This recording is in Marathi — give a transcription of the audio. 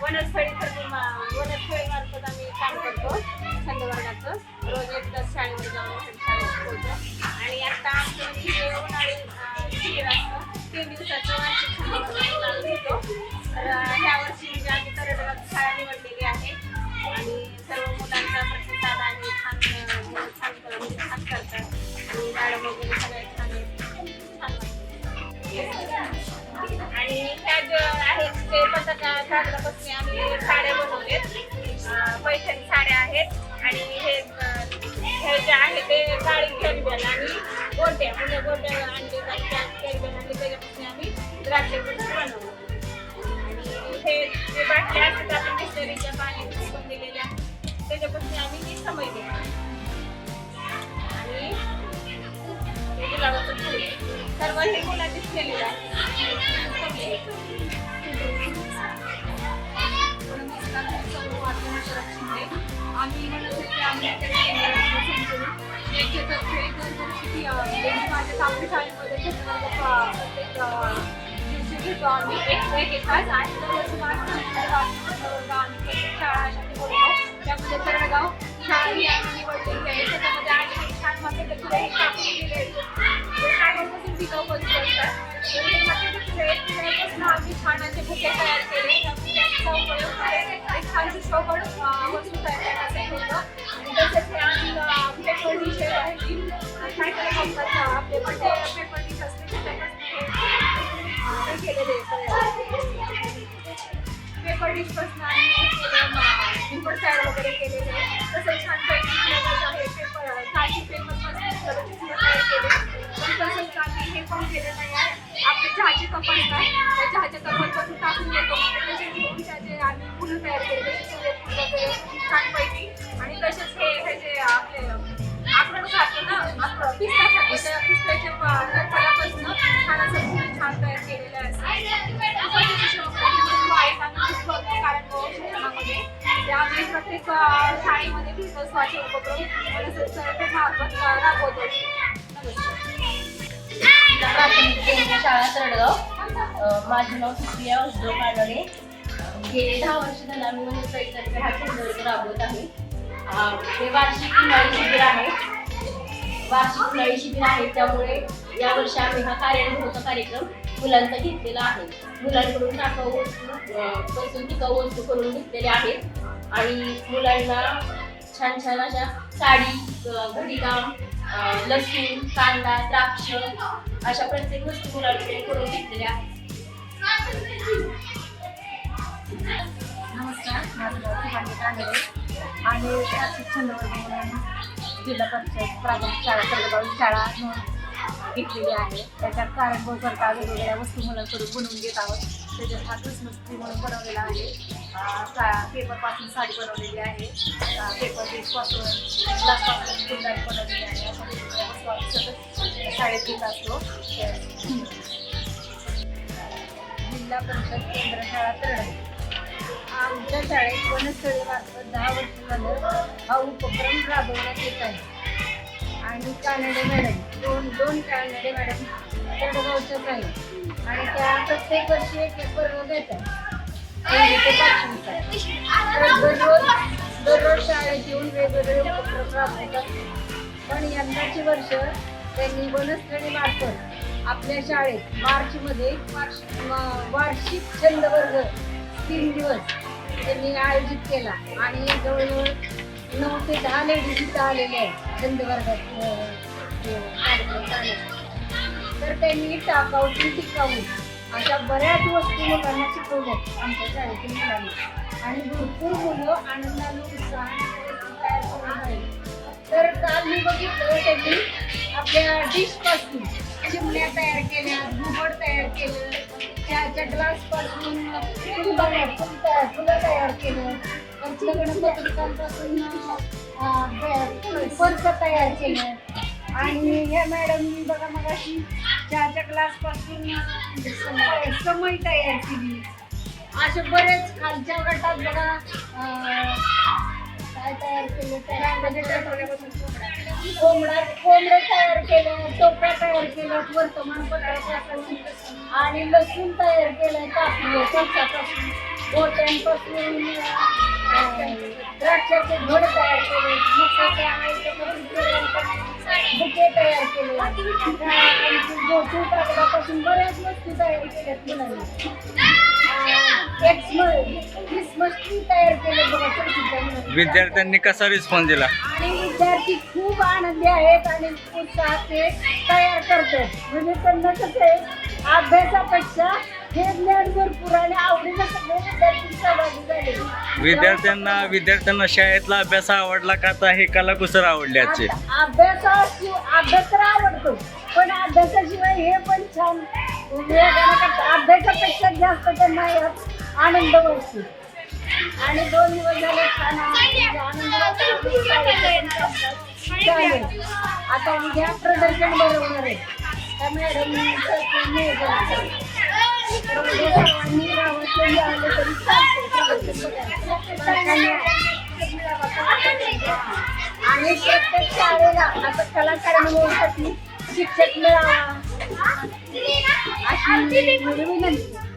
वनस्थळी ठरवून वनस्थळी मार्फत आम्ही काम करतो छंद वर्गाचं रोज एक तास शाळेमध्ये जाऊन शाळेत शिकवतो आणि आत्ता आमचं हे उन्हाळी शिबिर असतं तीन दिवसाचं वार्षिक छंद वर्ग तर ह्या वर्षी म्हणजे आम्ही तरडगाव शाळा निवडलेली आहे. आणि सर्व मुलांचा प्रतिसाद आणि छान छान छान करतात. आणि मॅडम वगैरे सगळे छान छान वाटतं. आणि ह्या ज्या आहेत ते पथकापासून आम्ही साड्या बनवलेत. पैठणी साड्या आहेत आणि हे हे जे आहे ते काळी कॅरिबॅन आणि गोट्या म्हणजे गोट्या आणले आणि त्याच्यापासून आम्ही द्राक्ष बनवतो आणि हे जे बाटल्या असतात आपण बिस्लरीच्या पाणी पण दिलेल्या त्याच्यापासून आम्ही ही समय देतो आणि गुलाबाचं सर्व हे मुलांनीच केलेलं आहे आम्ही म्हणत होते की आम्ही एक दरवर्षी म्हणजे माझ्या सावली शाळेमध्ये घेतलं प्रत्येक अ, दिवशी घेतो आम्ही एक एक एक तास आणि दरवर्षी महाराष्ट्र वर्ग आम्ही प्रत्येक शाळा अशा निवडतो त्यामध्ये तरडगाव शाळा ही आम्ही निवडलेली आहे त्याच्यामध्ये आणि छान मसाले फुले हे टाकून दिलेले आहेत ते कागदापासून टिकाऊ वस्तू असतात आम्ही छान असे बुके तयार केले त्यामुळे त्यांचा उपयोग एक छानशी वस्तू तयार करण्यासाठी होतं तसेच हे आम्ही पेपर डिश आहे काय आपले पण पेपर डिश असते त्याच्यापासून केलेले पेपर डिश आम्ही पेपर तयार वगैरे केलेले आहे. तसंच छान पेपर आहे पेपर काळजी पेपर तयार केले तसंच आम्ही हे पण केलेलं आहे आपले चहाचे कप असतात त्या चहाच्या कपांपासून टाकून येतो तसेच म्हणजे घेऊन त्याचे आम्ही फुलं तयार केले सूर्यफूल वगैरे छानपैकी. आणि तसेच हे हे जे आपले आपण खातो ना पिस्ता खातो त्या पिस्त्याच्या फळापासून छान असं छान तयार तरडगाव माझं नाव सुप्रिया उद्धव कानडे गेले दहा वर्ष झाले आम्ही वनस्थळीतर्फे हा केंद्र राबवत आहे. हे वार्षिक उन्हाळी शिबिर आहे. वार्षिक उन्हाळी शिबिर आहे त्यामुळे यावर्षी आम्ही हा कार्यानुभवचा कार्यक्रम मुलांचा घेतलेला आहे. मुलांकडून टाकाऊ वस्तू पासून टिकाऊ वस्तू करून घेतलेल्या आहेत. आणि मुलांना छान छान अशा साडी घडीकाम लसूण कांदा द्राक्ष अशा प्रत्येक वस्तू मुलांकडे करून घेतलेल्या आहेत. नमस्कार माझं नाव शुभांगी कांदळे आणि शासकीय छंदवर्ग म्हणून जिल्हा परिषद प्राथमिक शाळा तळगाव शाळा म्हणून घेतलेली आहे. त्याच्यात कारण करता वेगवेगळ्या वस्तू मुलांकडून बनवून घेत आहोत. त्याच्यात हा क्रिसमस ट्री म्हणून बनवलेला आहे. का पेपरपासून साडी बनवलेली आहे. पेपर बेसपासून ग्लासपासून फुलदारी बनवलेली आहे. सतत शाळेत असतो. जिल्हा परिषद केंद्र शाळा तळगाव आमच्या शाळेत वनस्थळी मार्फत दहा वर्ष झालं हा उपक्रम राबवण्यात येत आहे. आणि कानडे मॅडम दोन दोन कानडे मॅडम तडगावच्याच आहेत. आणि त्या प्रत्येक वर्षी एक एक वर्ग घेतात. ते पाचवीचा तर दररोज दररोज शाळेत येऊन वेगवेगळे उपक्रम राबवतात. पण यंदाची वर्ष त्यांनी वनश्रेणी मार्फत आपल्या शाळेत मार्चमध्ये वार्षिक वार्षिक छंद वर्ग तीन दिवस त्यांनी आयोजित केला. आणि जवळजवळ नऊ ते दहा लेडीज इथं आलेल्या आहेत. छंद वर्गात तर त्यांनी टाकाऊ ती टिकाऊ अशा बऱ्याच वस्तू लोकांना शिकवल्यात आमच्या शाळेतील मुलांना. आणि भरपूर मुलं आनंदाने उत्साहाने तयार करून राहिले तर काल मी बघितलं त्यांनी आपल्या डिशपासून चिमण्या तयार केल्या घुबड तयार केलं चहाच्या ग्लासपासून फुलं तयार फुल तयार फुलं तयार केलं गणपतीपासून पर्स तयार केलं. आणि ह्या मॅडमनी बघा मग अशी चहाच्या ग्लासपासून म्हणजे तयार केली. असे बरेच खालच्या गटात बघा तयार केलं. त्या कोंबडा कोंबडं तयार केलं टोप्या तयार केलं वर्तमानपत्रापासून आणि लसूण तयार केलं कापलं कापसापासून गोट्यांपासून अं, द्राक्षाचे घड तयार केले मकाच्या आईच्यापासून केळ्यांपासून बुके तयार केले कागदापासून बऱ्याच वस्तू तयार केल्यात मुलांनी क्रिसमस ट्री तयार केले बघा चौथीच्या मुलांनी विद्यार्थ्यांनी कसा रिस्पॉन्स दिला? आणि विद्यार्थी खूप आनंदी आहेत आणि उत्साहात ते तयार करतात. म्हणजे त्यांना कसं आहे अभ्यासापेक्षा हे ज्ञान भरपूर आणि आवडीनं सगळे विद्यार्थी सहभागी झाले. विद्यार्थ्यांना विद्यार्थ्यांना शाळेतला अभ्यास आवडला का आता हे कलाकुसर आवडले आजचे आता अभ्यासाशी अभ्यास तर आवडतो पण अभ्यासाशिवाय हे पण छान अभ्यासापेक्षा जास्त त्यांना यात आनंद वाटतो. आणि दोन दिवस झाले छान आनंद आनंद वाटतो. आपली शाळेचं पण कामकाज चालेल. आता उद्या प्रदर्शन भरवणार आहे. त्या मॅडम आणि प्रत्येक शाळेला आता कलाकार म्हणून शिक्षक मिळावा अशी माझी विनंती